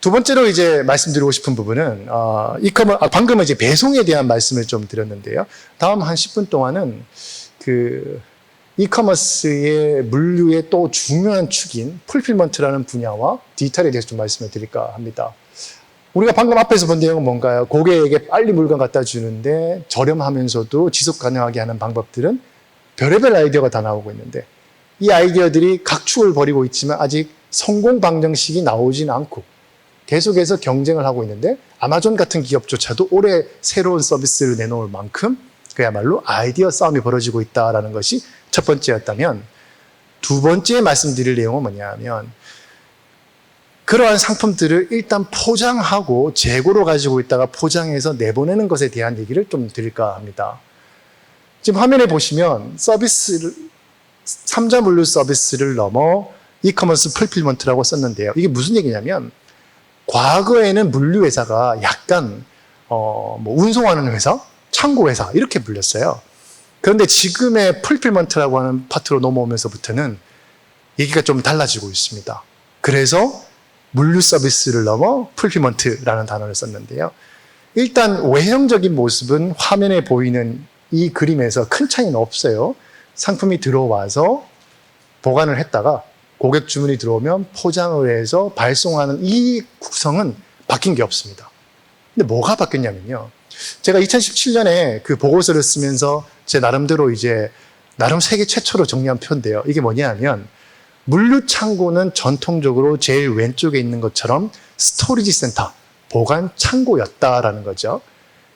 두 번째로 이제 말씀드리고 싶은 부분은 어, 이커머 아, 방금은 이제 배송에 대한 말씀을 좀 드렸는데요. 다음 한 10분 동안은 그 이커머스의 물류의 또 중요한 축인 풀필먼트라는 분야와 디지털에 대해서 좀 말씀을 드릴까 합니다. 우리가 방금 앞에서 본 내용은 뭔가요? 고객에게 빨리 물건 갖다 주는데 저렴하면서도 지속 가능하게 하는 방법들은 별의별 아이디어가 다 나오고 있는데 이 아이디어들이 각축을 벌이고 있지만 아직 성공 방정식이 나오진 않고 계속해서 경쟁을 하고 있는데 아마존 같은 기업조차도 올해 새로운 서비스를 내놓을 만큼 그야말로 아이디어 싸움이 벌어지고 있다라는 것이 첫 번째였다면 두 번째 말씀드릴 내용은 뭐냐면 그러한 상품들을 일단 포장하고 재고로 가지고 있다가 포장해서 내보내는 것에 대한 얘기를 좀 드릴까 합니다. 지금 화면에 보시면 서비스를, 삼자 물류 서비스를 넘어 이커머스 풀필먼트라고 썼는데요. 이게 무슨 얘기냐면 과거에는 물류 회사가 약간 어, 뭐 운송하는 회사, 창고 회사 이렇게 불렸어요. 그런데 지금의 풀필먼트라고 하는 파트로 넘어오면서부터는 얘기가 좀 달라지고 있습니다. 그래서 물류 서비스를 넘어 풀필먼트라는 단어를 썼는데요. 일단 외형적인 모습은 화면에 보이는 이 그림에서 큰 차이는 없어요. 상품이 들어와서 보관을 했다가 고객 주문이 들어오면 포장을 해서 발송하는 이 구성은 바뀐 게 없습니다. 근데 뭐가 바뀌었냐면요. 제가 2017년에 그 보고서를 쓰면서 제 나름대로 이제 나름 세계 최초로 정리한 표인데요. 이게 뭐냐면 물류 창고는 전통적으로 제일 왼쪽에 있는 것처럼 스토리지 센터, 보관 창고였다라는 거죠.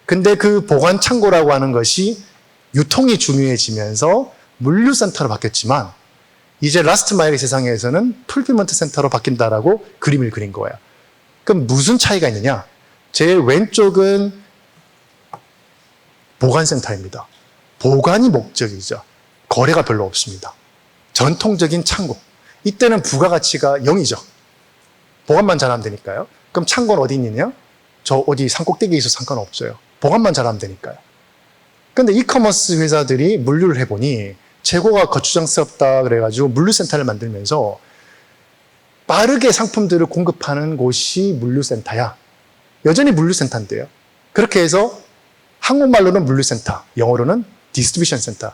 근데 그 보관 창고라고 하는 것이 유통이 중요해지면서 물류 센터로 바뀌었지만 이제 라스트 마일의 세상에서는 풀필먼트 센터로 바뀐다라고 그림을 그린 거예요. 그럼 무슨 차이가 있느냐? 제일 왼쪽은 보관센터입니다. 보관이 목적이죠. 거래가 별로 없습니다. 전통적인 창고. 이때는 부가가치가 0이죠. 보관만 잘하면 되니까요. 그럼 창고는 어디 있느냐? 저 어디 산꼭대기에 있어 상관없어요. 보관만 잘하면 되니까요. 근데 이커머스 회사들이 물류를 해보니 재고가 거추장스럽다 그래가지고 물류센터를 만들면서 빠르게 상품들을 공급하는 곳이 물류센터야. 여전히 물류센터인데요. 그렇게 해서 한국말로는 물류센터, 영어로는 디스트리뷰션 센터.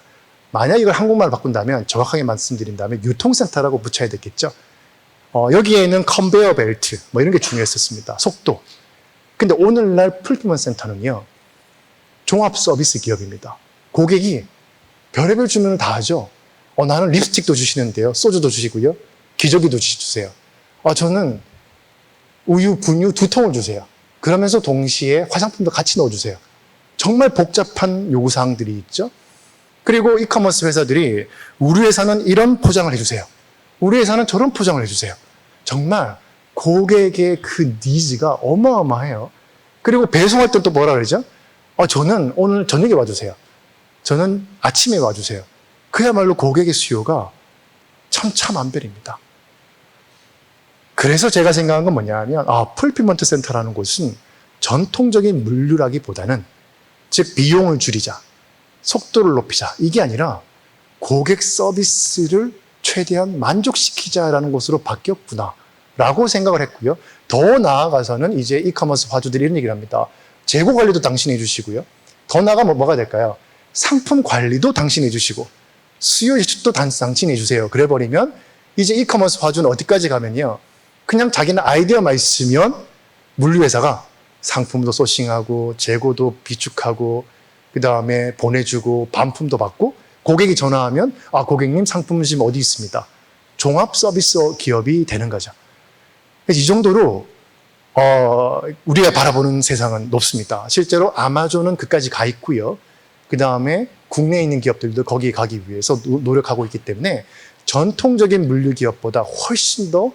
만약 이걸 한국말로 바꾼다면 정확하게 말씀드린다면 유통센터라고 붙여야 되겠죠. 어, 여기에는 컨베어 벨트 뭐 이런 게 중요했었습니다. 속도. 근데 오늘날 풀피먼 센터는요. 종합 서비스 기업입니다. 고객이 별의별 주문을 다 하죠. 어, 나는 립스틱도 주시는데요. 소주도 주시고요. 기저귀도 주세요. 어, 저는 우유, 분유 두 통을 주세요. 그러면서 동시에 화장품도 같이 넣어주세요. 정말 복잡한 요구사항들이 있죠. 그리고 이커머스 회사들이 우리 회사는 이런 포장을 해주세요. 우리 회사는 저런 포장을 해주세요. 정말 고객의 그 니즈가 어마어마해요. 그리고 배송할 때 또 뭐라 그러죠? 어, 저는 오늘 저녁에 와주세요. 저는 아침에 와주세요. 그야말로 고객의 수요가 천차만별입니다. 그래서 제가 생각한 건 뭐냐 하면, 아, 풀피먼트 센터라는 곳은 전통적인 물류라기보다는, 즉, 비용을 줄이자, 속도를 높이자, 이게 아니라 고객 서비스를 최대한 만족시키자라는 곳으로 바뀌었구나. 라고 생각을 했고요. 더 나아가서는 이제 이커머스 화주들이 이런 얘기를 합니다. 재고 관리도 당신이 해주시고요. 더 나아가면 뭐가 될까요? 상품 관리도 당신이 해주시고 수요 예측도 당신이 해주세요. 그래버리면 이제 이커머스 화주는 어디까지 가면요. 그냥 자기는 아이디어만 있으면 물류회사가 상품도 소싱하고 재고도 비축하고 그 다음에 보내주고 반품도 받고 고객이 전화하면 아 고객님 상품 지금 어디 있습니다. 종합 서비스 기업이 되는 거죠. 이 정도로 어, 우리가 바라보는 세상은 높습니다. 실제로 아마존은 그까지 가 있고요. 그 다음에 국내에 있는 기업들도 거기에 가기 위해서 노, 노력하고 있기 때문에 전통적인 물류 기업보다 훨씬 더,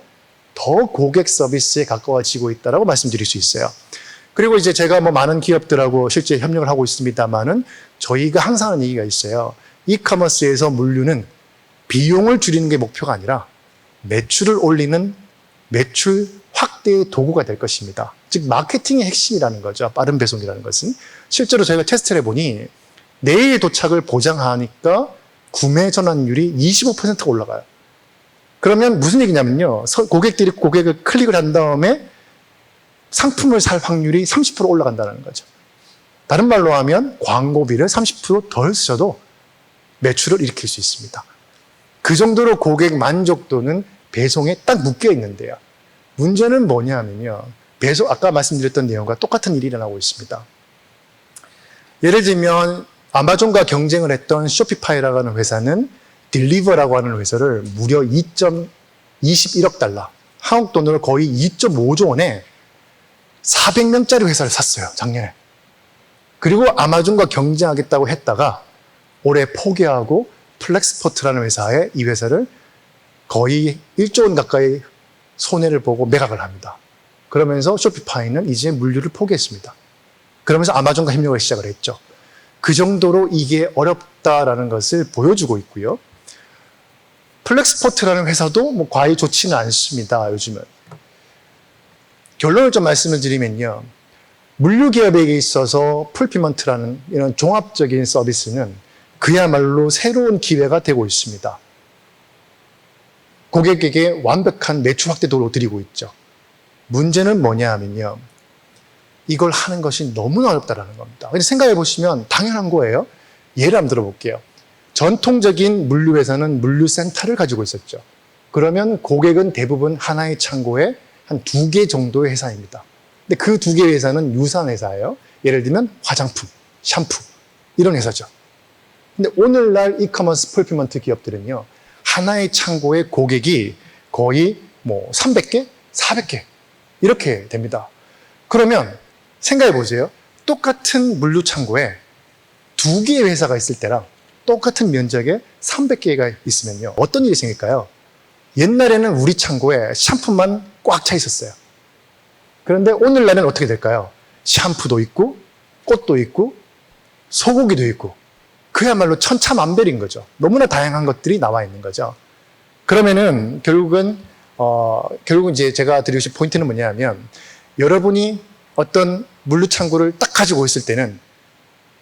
더 고객 서비스에 가까워지고 있다라고 말씀드릴 수 있어요. 그리고 이제 제가 뭐 많은 기업들하고 실제 협력을 하고 있습니다만은 저희가 항상 하는 얘기가 있어요. 이커머스에서 물류는 비용을 줄이는 게 목표가 아니라 매출을 올리는 매출 확대의 도구가 될 것입니다. 즉 마케팅의 핵심이라는 거죠. 빠른 배송이라는 것은 실제로 저희가 테스트를 해보니 내일 도착을 보장하니까 구매 전환율이 25%가 올라가요. 그러면 무슨 얘기냐면요. 고객들이 고객을 클릭을 한 다음에 상품을 살 확률이 30% 올라간다는 거죠. 다른 말로 하면 광고비를 30%덜 쓰셔도 매출을 일으킬 수 있습니다. 그 정도로 고객 만족도는 배송에 딱 묶여 있는데요. 문제는 뭐냐면요. 배송, 아까 말씀드렸던 내용과 똑같은 일이 일어나고 있습니다. 예를 들면 아마존과 경쟁을 했던 쇼피파이라고 하는 회사는 딜리버라고 하는 회사를 무려 2.21억 달러, 한국 돈으로 거의 2.5조 원에 400명짜리 회사를 샀어요, 작년에. 그리고 아마존과 경쟁하겠다고 했다가 올해 포기하고 플렉스포트라는 회사에 이 회사를 거의 1조 원 가까이 손해를 보고 매각을 합니다. 그러면서 쇼피파이는 이제 물류를 포기했습니다. 그러면서 아마존과 협력을 시작을 했죠. 그 정도로 이게 어렵다라는 것을 보여주고 있고요. 플렉스포트라는 회사도 뭐 과히 좋지는 않습니다. 요즘은. 결론을 좀 말씀을 드리면요. 물류 기업에게 있어서 풀피먼트라는 이런 종합적인 서비스는 그야말로 새로운 기회가 되고 있습니다. 고객에게 완벽한 매출 확대 도를 드리고 있죠. 문제는 뭐냐 하면요. 이걸 하는 것이 너무나 어렵다라는 겁니다. 생각해 보시면 당연한 거예요. 예를 한번 들어볼게요. 전통적인 물류회사는 물류센터를 가지고 있었죠. 그러면 고객은 대부분 하나의 창고에 한 두 개 정도의 회사입니다. 근데 그 두 개의 회사는 유사한 회사예요. 예를 들면 화장품, 샴푸 이런 회사죠. 근데 오늘날 이커머스 풀피먼트 기업들은요. 하나의 창고에 고객이 거의 뭐 300개, 400개 이렇게 됩니다. 그러면 생각해 보세요. 똑같은 물류 창고에 두 개의 회사가 있을 때랑 똑같은 면적에 300개가 있으면요. 어떤 일이 생길까요? 옛날에는 우리 창고에 샴푸만 꽉 차 있었어요. 그런데 오늘날은 어떻게 될까요? 샴푸도 있고, 꽃도 있고, 소고기도 있고, 그야말로 천차만별인 거죠. 너무나 다양한 것들이 나와 있는 거죠. 그러면은 결국은, 어, 결국은 이제 제가 드리고 싶은 포인트는 뭐냐면, 여러분이 어떤 물류 창고를 딱 가지고 있을 때는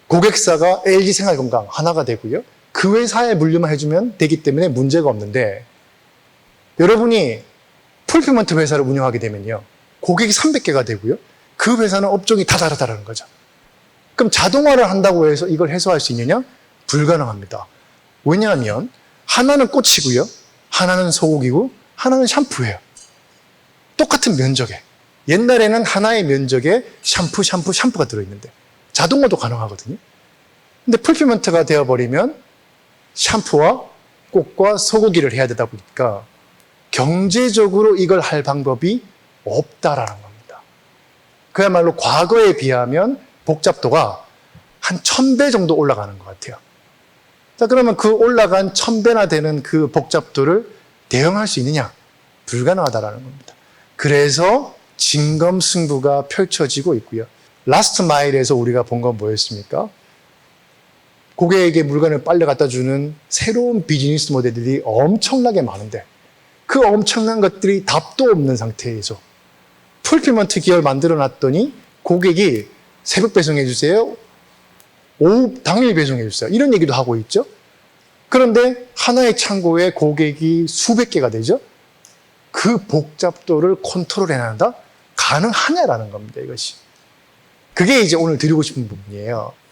고객사가 LG 생활건강 하나가 되고요. 그 회사에 물류만 해주면 되기 때문에 문제가 없는데 여러분이 풀피먼트 회사를 운영하게 되면요. 고객이 300개가 되고요. 그 회사는 업종이 다 다르다는 거죠. 그럼 자동화를 한다고 해서 이걸 해소할 수 있느냐? 불가능합니다. 왜냐하면 하나는 꽃이고요. 하나는 소고기고 하나는 샴푸예요. 똑같은 면적에. 옛날에는 하나의 면적에 샴푸, 샴푸, 샴푸가 들어있는데 자동화도 가능하거든요. 근데 풀피먼트가 되어버리면 샴푸와 꽃과 소고기를 해야 되다 보니까 경제적으로 이걸 할 방법이 없다라는 겁니다. 그야말로 과거에 비하면 복잡도가 한 천 배 정도 올라가는 것 같아요. 자, 그러면 그 올라간 천 배나 되는 그 복잡도를 대응할 수 있느냐? 불가능하다라는 겁니다. 그래서 진검승부가 펼쳐지고 있고요. 라스트 마일에서 우리가 본 건 뭐였습니까? 고객에게 물건을 빨리 갖다 주는 새로운 비즈니스 모델들이 엄청나게 많은데 그 엄청난 것들이 답도 없는 상태에서 풀피먼트 기업을 만들어 놨더니 고객이 새벽 배송해 주세요. 오후 당일 배송해 주세요. 이런 얘기도 하고 있죠. 그런데 하나의 창고에 고객이 수백 개가 되죠. 그 복잡도를 컨트롤해 나간다? 가능하냐라는 겁니다, 이것이. 그게 이제 오늘 드리고 싶은 부분이에요.